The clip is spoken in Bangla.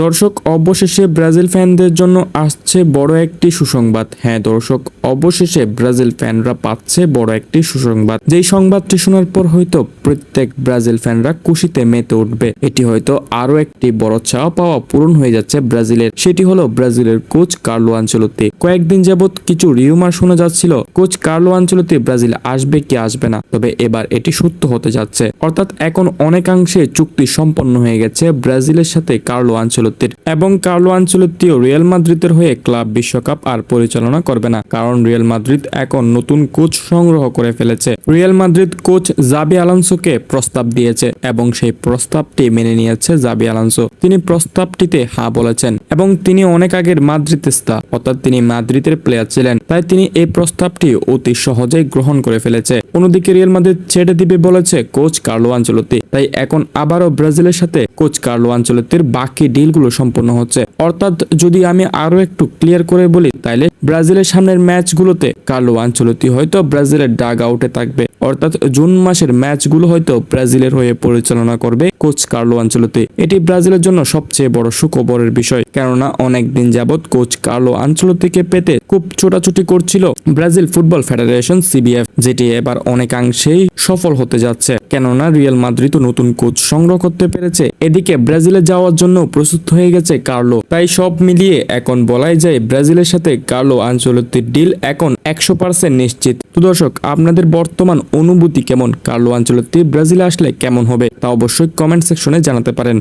দর্শক, অবশেষে ব্রাজিল ফ্যানদের জন্য আসছে বড় একটি সুসংবাদ। হ্যাঁ দর্শক, অবশেষে ব্রাজিল ফ্যানরা পাচ্ছে বড় একটি সুসংবাদ। যেই সংবাদটি শোনার পর হয়তো প্রত্যেক ব্রাজিল ফ্যানরা খুশিতে মেতে উঠবে। এটি হয়তো আরও একটি বড় চাওয়া পাওয়া পূরণ হয়ে যাচ্ছে ব্রাজিলের। সেটি হলো ব্রাজিলের কোচ কার্লো আঞ্চলতি কয়েকদিন যাবৎ কিছু রিউমার শোনা যাচ্ছিল, কোচ কার্লো আঞ্চলতি ব্রাজিল আসবে কি আসবে না। তবে এবার এটি সত্য হতে যাচ্ছে। অর্থাৎ এখন অনেকাংশে চুক্তি সম্পন্ন হয়ে গেছে ব্রাজিলের সাথে কার্লো আঞ্চলতির এবং কার্লো আনচলত্তিও রিয়াল মাদ্রিদের হয়ে ক্লাব বিশ্বকাপ আর পরিচালনা করবে না, কারণ রিয়াল মাদ্রিদ এখন নতুন কোচ সংগ্রহ করে ফেলেছে। রিয়াল মাদ্রিদ কোচ জাবি আলানসোকে প্রস্তাব দিয়েছে এবং সেই প্রস্তাবটি মেনে নিয়েছে জাবি আলানসো। তিনি প্রস্তাবটিতে হ্যাঁ বলেছেন এবং তিনি অনেক আগের মাদ্রিদিস্তা অর্থাৎ তিনি মাদ্রিদের প্লেয়ার ছিলেন। তাই তিনি এই প্রস্তাবটি অতি সহজেই গ্রহণ করে ফেলেছে। অন্যদিকে রিয়াল মাদ্রিদ ছেড়ে দিবে বলেছে কোচ কার্লো আঞ্চলতি তাই এখন আবারও ব্রাজিলের সাথে কোচ কার্লো আঞ্চলতির বাকি ডিলগুলো সম্পন্ন হচ্ছে। অর্থাৎ যদি আমি আরও একটু ক্লিয়ার করে বলি, তাইলে ব্রাজিলের সামনের ম্যাচগুলোতে কার্লো আঞ্চলতি হয়তো ব্রাজিলের ডাগ আউটে থাকবে। অর্থাৎ জুন মাসের ম্যাচগুলো হয়তো ব্রাজিলের হয়ে পরিচালনা করবে কোচ কার্লো আঞ্চলতে। এটি ব্রাজিলের জন্য সবচেয়ে বড় সুখবরের বিষয়। কেননা অনেকদিন যাবৎ কোচ কার্লো আঞ্চলতিকে পেতে খুব ছোটাছুটি করছিল ব্রাজিল ফুটবল ফেডারেশন সিবিএফ যেটি এবার অনেকাংশেই সফল হতে যাচ্ছে। কেননা রিয়াল মাদ্রিদও নতুন কোচ সংগ্রহ করতে পেরেছে। এদিকে ব্রাজিলে যাওয়ার জন্য প্রস্তুত হয়ে গেছে কার্লো। তাই সব মিলিয়ে এখন বলাই যায় ব্রাজিলের সাথে কার্লো আঞ্চলতির ডিল এখন একশো পার্সেন্ট নিশ্চিত। তো দর্শক, আপনাদের বর্তমান অনুভূতি কেমন? কার্লো আঞ্চলতি ব্রাজিলে আসলে কেমন হবে? তা অবশ্যই কমেন্ট সেকশনে জানাতে পারেন।